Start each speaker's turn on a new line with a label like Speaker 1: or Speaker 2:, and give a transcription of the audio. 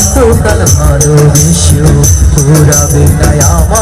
Speaker 1: এতকাল ভালোবেসেও ঘোরাবে তাই আমার